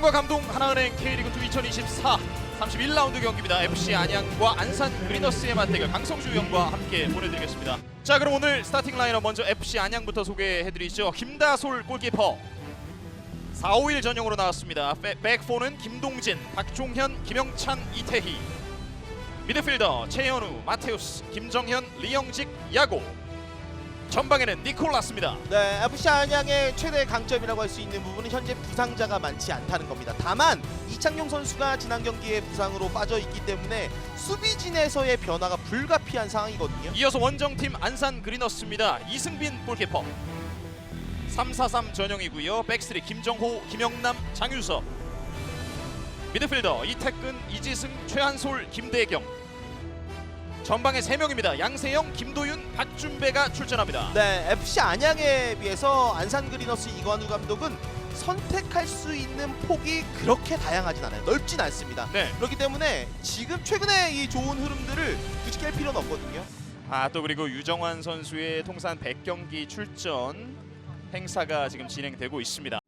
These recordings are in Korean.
응원과 감동 하나은행 K리그 2 2024 31라운드 경기입니다. FC 안양과 안산 그리너스의 맞대결 강성주 위원과 함께 보내드리겠습니다. 자 그럼 오늘 스타팅 라인업 먼저 FC 안양부터 소개해드리죠. 김다솔 골키퍼 4-5-1 전용으로 나왔습니다. 백- 백포는 김동진, 박종현, 김영찬, 이태희 미드필더 최현우, 마테우스, 김정현, 리영직, 야고 전방에는 니콜라스입니다. 네, FC 안양의 최대 강점이라고 할 수 있는 부분은 현재 부상자가 많지 않다는 겁니다. 다만 이창용 선수가 지난 경기에 부상으로 빠져 있기 때문에 수비진에서의 변화가 불가피한 상황이거든요. 이어서 원정팀 안산 그리너스입니다. 이승빈 골키퍼. 3-4-3 전형이고요. 백스리 김정호, 김영남, 장유섭. 미드필더 이태근, 이지승, 최한솔, 김대경. 전방에 3명입니다. 양세형, 김도윤, 박준배가 출전합니다. 네, FC 안양에 비해서 안산 그리너스 이관우 감독은 선택할 수 있는 폭이 그렇게 다양하진 않아요. 넓진 않습니다. 네. 그렇기 때문에 지금 최근에 이 좋은 흐름들을 굳이 깰 필요는 없거든요. 아 또 그리고 유정환 선수의 통산 100경기 출전 행사가 지금 진행되고 있습니다.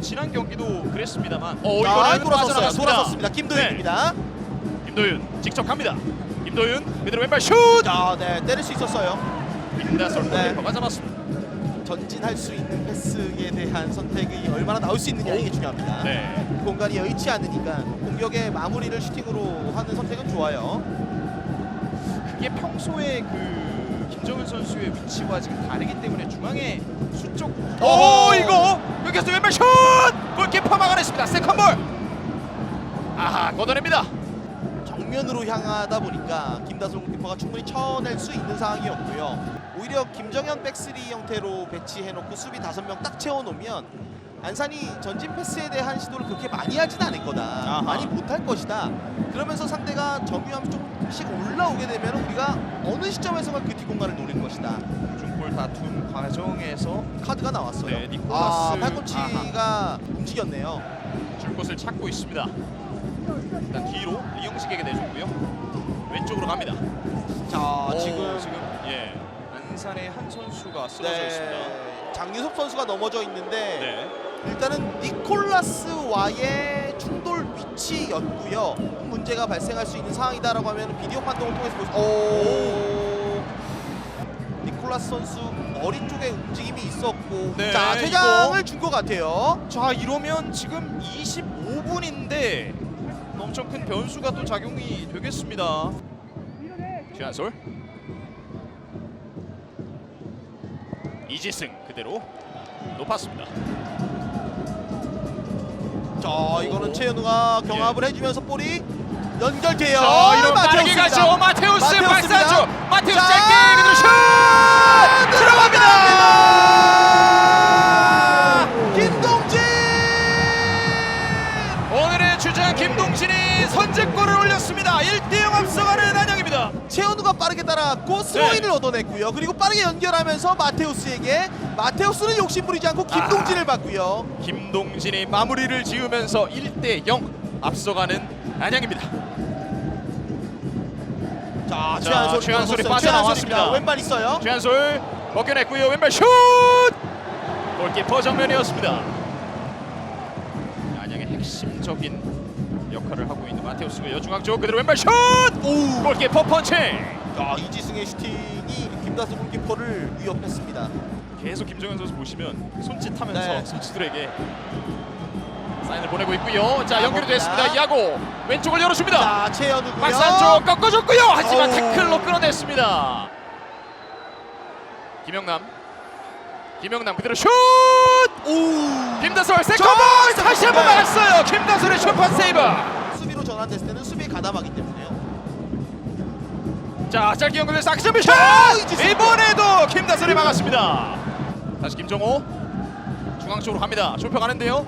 뭐 지난 경기도 그랬습니다만 어 아, 이거는 돌아섰어요. 빠져나갔습니다. 돌아섰습니다. 김도윤입니다. 김도윤 직접 갑니다. 김도윤 그대로 왼발 슛! 아, 네, 때릴 수 있었어요. 빈다솔 네. 골키퍼가 잡았습니다. 전진할 수 있는 패스에 대한 선택이 얼마나 나올 수 있느냐 이게 중요합니다. 네. 공간이 여의치 않으니까 공격의 마무리를 슈팅으로 하는 선택은 좋아요. 그게 평소에 그 김정은 선수의 위치와 지금 다르기 때문에 중앙에 수쪽 오 오! 이거 여기서 왼발 슛 골키퍼 막아냈습니다 세컨볼 아하 걷어냅니다 정면으로 향하다 보니까 김다솔 골키퍼가 충분히 쳐낼 수 있는 상황이었고요. 오히려 김정현 백스리 형태로 배치해놓고 수비 다섯 명 딱 채워놓으면 안산이 전진 패스에 대한 시도를 그렇게 많이 하진 않을 거다. 아하. 많이 못할 것이다. 그러면서 상대가 점유하면서 조금 씩 올라오게 되면 우리가 어느 시점에서가 그 뒷공간을 노리는 것이다. 중골 다툼 과정에서 카드가 나왔어요. 네, 니콜라스. 아, 팔꿈치가 움직였네요. 줄 곳을 찾고 있습니다 일단 뒤로 이영식에게 내줬고요 왼쪽으로 갑니다 자, 오, 지금 지금 예 안산의 한 선수가 쓰러져 있습니다 네, 장유섭 선수가 넘어져 있는데 네. 일단은 니콜라스와의 충돌 위치였고요. 문제가 발생할 수 있는 상황이다라고 하면 비디오 판독을 통해서 볼 수. 오. 니콜라스 선수 머리 쪽에 움직임이 있었고, 네, 자 퇴장을 준 것 같아요. 자 이러면 지금 25분인데 엄청 큰 변수가 또 작용이 되겠습니다. 최한솔 이지승 그대로 높았습니다. 자 이거는 최현우가 경합을 해주면서 볼이 연결돼요. 예. 자 이런 빠르게 마테우스입니다. 가죠 마테우스 마테우스입니다. 발사죠 마테우스 자, 짧게 그대로 슛 들어갑니다. 최현우가 빠르게 따라갔고 스로인을 얻어냈고요. 그리고 빠르게 연결하면서 마테우스에게 마테우스는 욕심 부리지 않고 김동진을 받고요. 김동진이 마무리를 지으면서 1대 0 앞서가는 안양입니다. 자, 자, 최한솔 최한솔이. 빠져나왔습니다. 왼발 있어요. 최한솔 벗겨냈고요. 왼발 슛! 골키퍼 정면이었습니다. 안양의 핵심적인 역할을 하고 있는 마테우스가 여중앙 쪽 그대로 왼발 슛! 오. 골키퍼 펀치! 자, 이지승의 슈팅이 김다수 골키퍼를 위협했습니다. 계속 김정현 선수 보시면 손짓하면서 네. 선수들에게 사인을 보내고 있고요. 자 자, 연결이. 됐습니다. 야고 왼쪽을 열어줍니다. 자, 최현우고요. 박스 안쪽 꺾어줬고요. 하지만 어우. 태클로 끌어냈습니다. 김영남, 김영남 그대로 슛! 오. 김다솔 세컨볼 다시 한번 네. 막았어요. 김다솔의 슈퍼 세이브. 수비로 전환됐을 때는 수비에 가담하기 때문에요. 자 짧게 슛! 아, 이지승. 이번에도 김다솔이 막았습니다. 다시 김정호 중앙 쪽으로 갑니다. 좁혀 가는데요.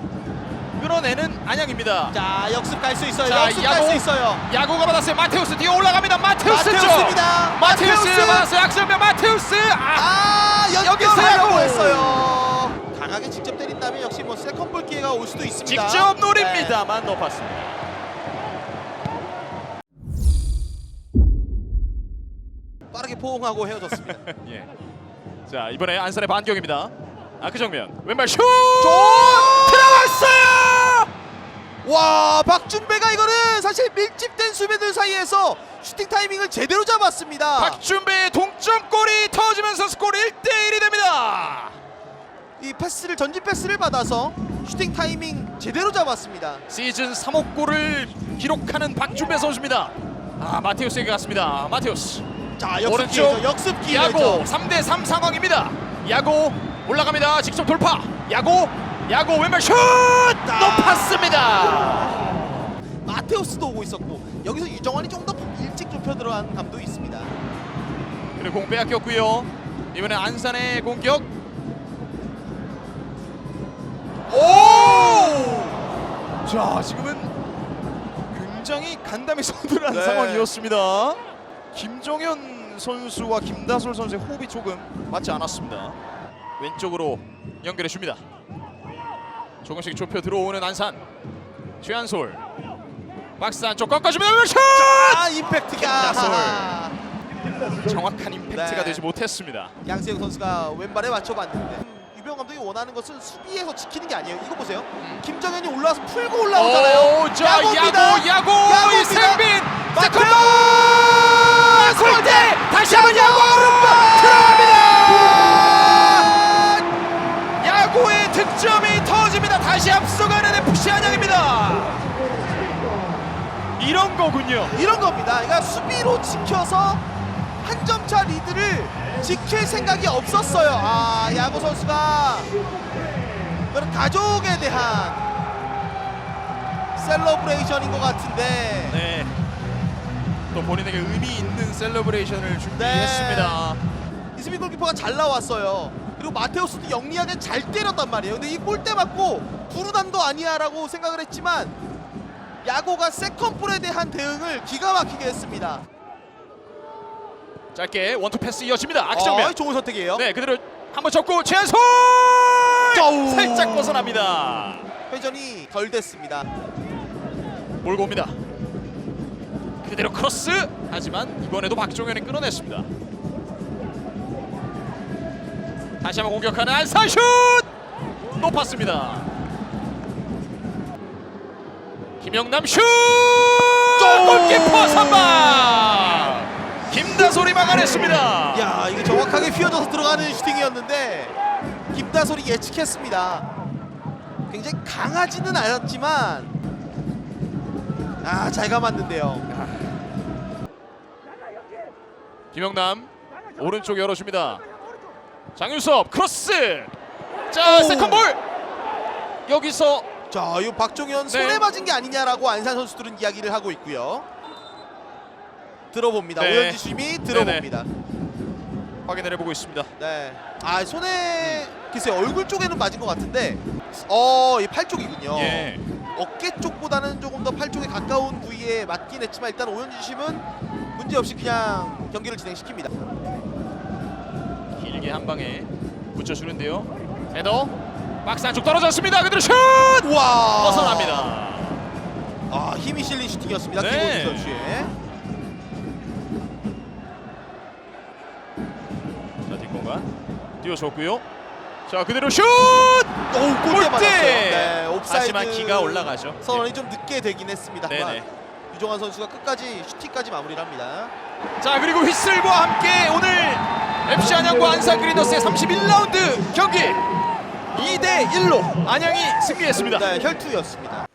끌어내는 안양입니다. 자, 역습 갈 수 있어요. 자, 역습. 갈 수 있어요. 야구가 받았어요. 마테우스 뒤에 올라갑니다. 마테우스 쪽. 마테우스입니다. 마테우스 마테우스. 받았어요. 악시점 마테우스. 아, 아, 여기서 야구. 했어요. 강하게 직접 때린다면 역시 뭐 세컨볼 기회가 올 수도 있습니다. 직접 네. 노립니다만 높았습니다. 포옹하고 헤어졌습니다. 예. 자 이번에 안산의 반격입니다. 아그 정면 왼발 슛 들어갔어요. 와 박준배가 이거는 사실 밀집된 수비들 사이에서 슈팅 타이밍을 제대로 잡았습니다. 박준배의 동점골이 터지면서 스코어 1대 1이 됩니다. 이 패스를 전진 패스를 받아서 슈팅 타이밍 제대로 잡았습니다. 시즌 3호 골을 기록하는 박준배 선수입니다. 아 마테우스에게 갔습니다. 마테우스 자 오른쪽 역습 기회죠. 역습 야고 기회죠. 3대3 상황입니다. 야고 올라갑니다. 직접 돌파. 야고 야고 왼발 슛 높았습니다. 마테우스도 오고 있었고 여기서 유정환이 좀 더 일찍 좁혀 들어간 감도 있습니다. 그리고 공 빼앗겼고요. 이번에 안산의 공격. 오! 자 지금은 굉장히 간담이 서늘한 네. 상황이었습니다. 김정현 선수와 김다솔 선수의 호흡이 조금 맞지 않았습니다. 왼쪽으로 연결해 줍니다. 조금씩 좁혀 들어오는 안산. 최한솔. 박스 안쪽 꺾어주면 슛! 아 임팩트가 김다솔. 정확한 임팩트가 네. 되지 못했습니다. 양세형 선수가 왼발에 맞춰봤는데 음, 유병 감독이 원하는 것은 수비에서 지키는 게 아니에요. 이거 보세요. 김정현이 올라와서 풀고 올라오잖아요. 오, 자 야구입니다. 야구 야구 야구입니다. 이승빈! 세컨볼 골대 다시 한번 야구 들어갑니다. 야구의 득점이 터집니다. 다시 앞서가는 FC 안양입니다. 이런 거군요. 이런 겁니다. 그러니까 수비로 지켜서 한 점차 리드를 지킬 생각이 없었어요. 아 야구 선수가 그런 가족에 대한 셀러브레이션인 것 같은데 네. 또 본인에게 의미 있는 셀러브레이션을 준비했습니다. 이스민 골키퍼가 잘 나왔어요. 그리고 마테우스도 영리하게 잘 때렸단 말이에요. 근데 이 골대 맞고 부르담도 아니야라고 생각을 했지만 야고가 세컨볼에 대한 대응을 기가 막히게 했습니다. 짧게 원투 패스 이어집니다. 악정면. 어, 좋은 선택이에요. 네, 그대로 한번 접고 최한솔. 살짝 벗어납니다. 회전이 덜 됐습니다. 몰고 옵니다. 그대로 크로스. 하지만 이번에도 박종현이 끊어냈습니다. 다시 한번 공격하는 안산 슛 높았습니다. 김영남 슛 골키퍼 선방 김다솔이 막아냈습니다. 야 이게 정확하게 휘어져서 들어가는 슈팅이었는데 김다솔이 예측했습니다. 굉장히 강하지는 않았지만 아잘 감았는데요. 김영남 오른쪽 열어줍니다. 장윤섭 크로스. 자 오. 세컨볼 여기서 자, 이 박종현 손에 네. 맞은 게 아니냐라고 안산 선수들은 이야기를 하고 있고요. 들어봅니다. 네. 오현지 심이 들어봅니다. 확인을 해보고 있습니다. 네. 아 손에 글쎄 얼굴 쪽에는 맞은 것 같은데, 어, 이 팔 쪽이군요. 예. 어깨 쪽보다는 조금 더 팔 쪽에 가까운 부위에 맞긴 했지만 일단 오현지 심은 문제 없이 그냥 경기를 진행시킵니다. 길게 한 방에 붙여주는데요. 헤더 박스 안쪽 떨어졌습니다. 그대로 슛 와. 벗어납니다. 아 힘이 실린 슈팅이었습니다. 네. 김호준 선수의. 자 뒷공간 띄워줬고요. 자 그대로 슛 오 골대 맞았어요. 네, 옵사이드 하지만 기가 올라가죠. 선언이 좀 늦게 되긴 했습니다만 네네. 유종환 선수가 끝까지 슈팅까지 마무리를 합니다. 자 그리고 휘슬과 함께 오늘 FC 안양과 안산 그리너스의 31라운드 경기 2대 1로 안양이 승리했습니다. 네, 혈투였습니다.